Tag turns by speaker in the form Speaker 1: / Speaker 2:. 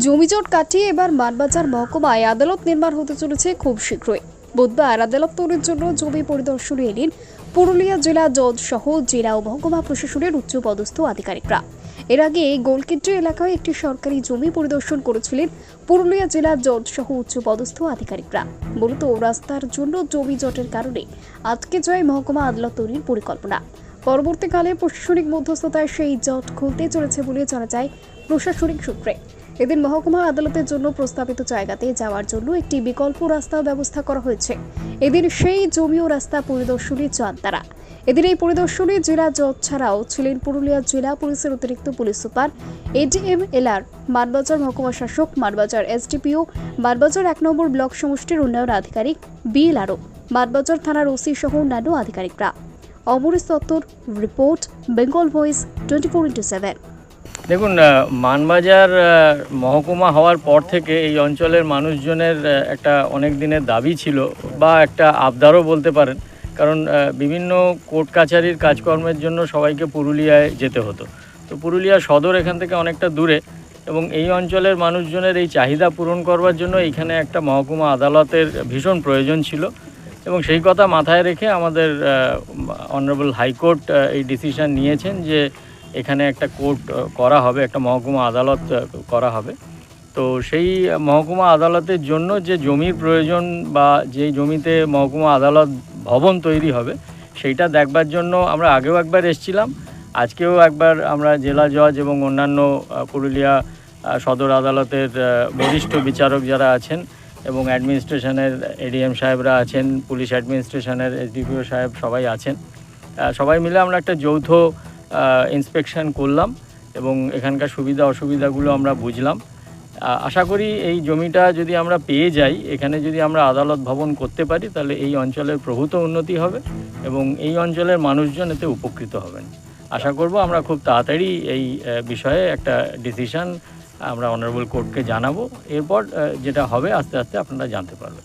Speaker 1: জমিজট কাটিয়ে এবার মানবাজার মহকুমায় আদালত নির্মাণ হতে চলেছে খুব শীঘ্রই। বুধবার আদালত তৈরির জন্য জমি পরিদর্শনে এলেন পুরুলিয়া জেলা জজ সহ জেলা ও মহকুমা প্রশাসনের উচ্চপদস্থ আধিকারিকরা। এর আগে গোলকেন্দ্রি এলাকায় একটি সরকারি জমি পরিদর্শন করেছিলেন পুরুলিয়া জেলা জজ সহ উচ্চপদস্থ আধিকারিকরা। মূলত রাস্তার জন্য জমি জটের কারণে আজকে জয় মহকুমা আদালত তৈরির পরিকল্পনা। পরবর্তীকালে প্রশাসনিক মধ্যস্থতায় সেই জট খুলতে চলেছে বলে জানা যায় প্রশাসনিক সূত্রে। এদিন মহকুমা আদালতের জন্য প্রস্তাবিত জায়গাতে যাওয়ার জন্য একটি বিকল্প রাস্তার ব্যবস্থা করা হয়েছে। এদিন সেই জমি ও রাস্তা পরিদর্শনে যান তারা। এদিন এই পরিদর্শনে জেলা জজ ছাড়াও ছিলেন পুরুলিয়া জেলা পুলিশের অতিরিক্ত police super ADM LR, Manbazar মহকুমা শাসক মানবাজার এসডিপিও, মানবাজার এক নম্বর ব্লক সমষ্টির উন্নয়ন আধিকারিক বিএলআরও মানবাজার থানার ওসি সহ অন্যান্য আধিকারিকরা। অমরেশ দত্তর report, Bengal voice, twenty four into seven.
Speaker 2: দেখুন মানবাজার মহকুমা হওয়ার পর থেকে এই অঞ্চলের মানুষজনের একটা অনেক দিনের দাবি ছিল বা একটা আবদারও বলতে পারেন। কারণ বিভিন্ন কোর্ট কাছারির কাজকর্মের জন্য সবাইকে পুরুলিয়ায় যেতে হতো। তো পুরুলিয়া সদর এখান থেকে অনেকটা দূরে এবং এই অঞ্চলের মানুষজনের এই চাহিদা পূরণ করবার জন্য এখানে একটা মহকুমা আদালতের ভীষণ প্রয়োজন ছিল এবং সেই কথা মাথায় রেখে আমাদের অনারেবল হাইকোর্ট এই ডিসিশন নিয়েছেন যে এখানে একটা কোর্ট করা হবে, একটা মহকুমা আদালত করা হবে। তো সেই মহকুমা আদালতের জন্য যে জমির প্রয়োজন বা যেই জমিতে মহকুমা আদালত ভবন তৈরি হবে, সেইটা দেখবার জন্য আমরা আগেও একবার এসেছিলাম। আজকেও একবার আমরা জেলা জজ এবং অন্যান্য পুরুলিয়া সদর আদালতের বরিষ্ঠ বিচারক যারা আছেন এবং অ্যাডমিনিস্ট্রেশনের এডিএম সাহেবরা আছেন, পুলিশ অ্যাডমিনিস্ট্রেশনের এসডিপিও সাহেব সবাই আছেন। সবাই মিলে আমরা একটা যৌথ ইন্সপেকশন করলাম এবং এখানকার সুবিধা অসুবিধাগুলো আমরা বুঝলাম। আশা করি এই জমিটা যদি আমরা পেয়ে যাই, এখানে যদি আমরা আদালত ভবন করতে পারি, তাহলে এই অঞ্চলের প্রভূত উন্নতি হবে এবং এই অঞ্চলের মানুষজন এতে উপকৃত হবেন। আশা করব আমরা খুব তাড়াতাড়ি এই বিষয়ে একটা ডিসিশন আমরা অনারেবল কোর্টকে জানাব। এরপর যেটা হবে, আস্তে আস্তে আপনারা জানতে পারবেন।